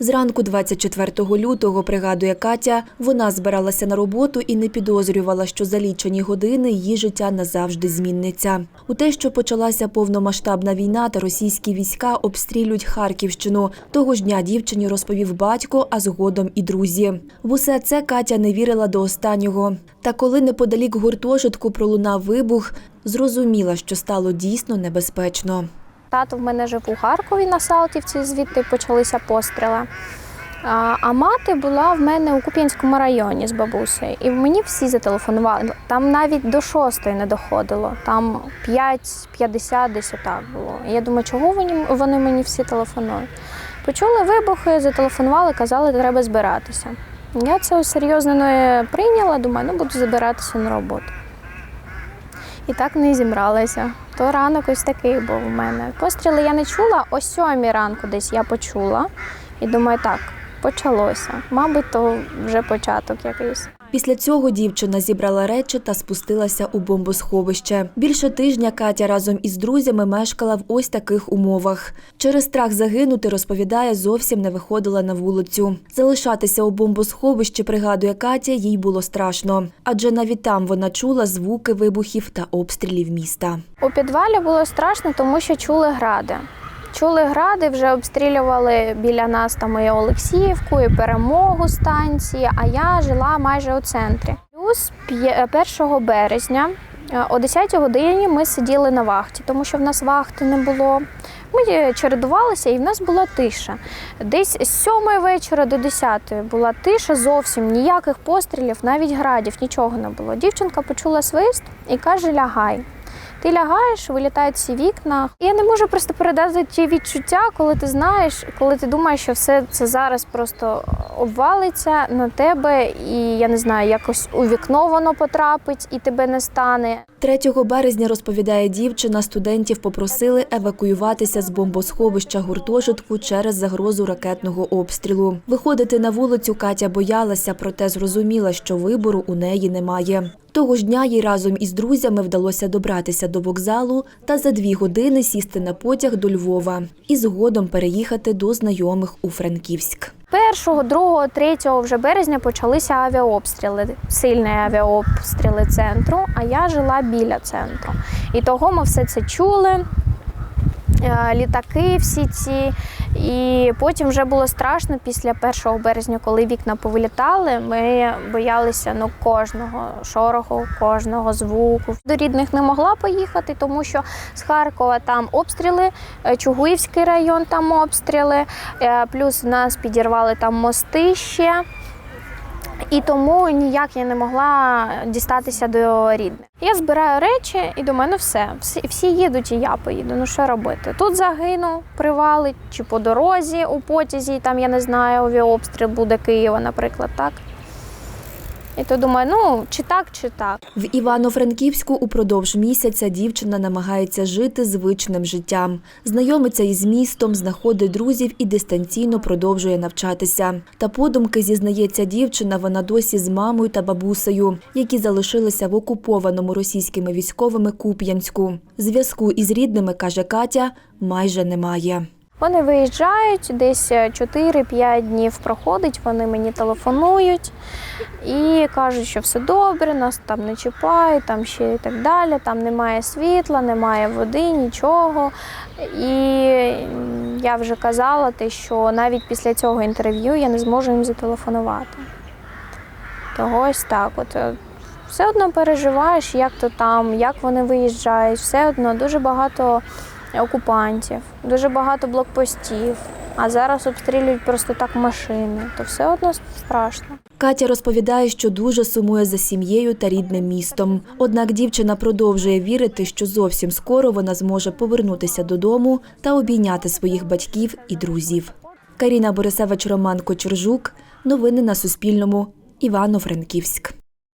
Зранку 24 лютого, пригадує Катя, вона збиралася на роботу і не підозрювала, що за лічені години її життя назавжди зміниться. У те, що почалася повномасштабна війна та російські війська обстрілюють Харківщину. Того ж дня дівчині розповів батько, а згодом і друзі. В усе це Катя не вірила до останнього. Та коли неподалік гуртожитку пролунав вибух, зрозуміла, що стало дійсно небезпечно. Тато в мене жив у Харкові на Салтівці, звідти почалися постріли. А, мати була в мене у Куп'янському районі з бабусею. І мені всі зателефонували. Там навіть до шостої не доходило. Там 5-50 десь отак було. І я думаю, чого вони, вони мені всі телефонують? Почули вибухи, зателефонували, казали, треба збиратися. Я це серйозно не прийняла, думаю, ну буду збиратися на роботу. І так не зібралася. То ранок ось такий був у мене. Постріли я не чула, о сьомій ранку десь я почула. І думаю, так, почалося. Мабуть, то вже початок якийсь. Після цього дівчина зібрала речі та спустилася у бомбосховище. Більше тижня Катя разом із друзями мешкала в ось таких умовах. Через страх загинути, розповідає, зовсім не виходила на вулицю. Залишатися у бомбосховищі, пригадує Катя, їй було страшно. Адже навіть там вона чула звуки вибухів та обстрілів міста. У підвалі було страшно, тому що чули гради. Чули гради, вже обстрілювали біля нас там і Олексіївку, і перемогу станції, а я жила майже у центрі. Плюс 1 березня е, о 10 годині ми сиділи на вахті, тому що в нас вахти не було. Ми чередувалися і в нас була тиша. Десь з 7 вечора до 10 була тиша, зовсім ніяких пострілів, навіть градів, нічого не було. Дівчинка почула свист і каже: лягай. Ти лягаєш, вилітають всі вікна. Я не можу просто передати ті відчуття, коли ти знаєш, коли ти думаєш, що все це зараз просто обвалиться на тебе, і я не знаю, якось у вікно воно потрапить і тебе не стане. 3 березня, розповідає дівчина, студентів попросили евакуюватися з бомбосховища гуртожитку через загрозу ракетного обстрілу. Виходити на вулицю Катя боялася, проте зрозуміла, що вибору у неї немає. Того ж дня їй разом із друзями вдалося добратися до вокзалу та за дві години сісти на потяг до Львова і згодом переїхати до знайомих у Франківськ. 1, 2, 3 вже березня почалися авіаобстріли, сильні авіаобстріли центру, а я жила біля центру. І того ми все це чули. Е, Літаки всі ці, і потім вже було страшно після 1 березня, коли вікна повилітали. Ми боялися ну кожного шороху, кожного звуку. До рідних не могла поїхати, тому що з Харкова там обстріли, е, Чугуївський район там обстріли. Е, Плюс нас підірвали там мости ще. І тому ніяк я не могла дістатися до рідних. Я збираю речі і до мене все, всі, всі їдуть, і я поїду. Ну що робити? Тут загину, привалить, чи по дорозі у потязі, там я не знаю, авіаобстріл буде Києва, наприклад, так. І то думаю, ну чи так, чи так. В Івано-Франківську упродовж місяця дівчина намагається жити звичним життям. Знайомиться із містом, знаходить друзів і дистанційно продовжує навчатися. Та подумки зізнається дівчина, вона досі з мамою та бабусею, які залишилися в окупованому російськими військовими Куп'янську. Зв'язку із рідними, каже Катя, майже немає. Вони виїжджають, десь 4-5 днів проходить, вони мені телефонують і кажуть, що все добре, нас там не чіпають, там ще і так далі, там немає світла, немає води, нічого. І я вже казала, те, що навіть після цього інтерв'ю я не зможу їм зателефонувати. Того ось так. От е, все одно переживаєш, як то там, як вони виїжджають, все одно дуже багато окупантів, дуже багато блокпостів. А зараз обстрілюють просто так машини, то все одно страшно. Катя розповідає, що дуже сумує за сім'єю та рідним містом. Однак дівчина продовжує вірити, що зовсім скоро вона зможе повернутися додому та обійняти своїх батьків і друзів. Каріна Борисевич, Роман Кочержук. Новини на Суспільному. Івано-Франківськ.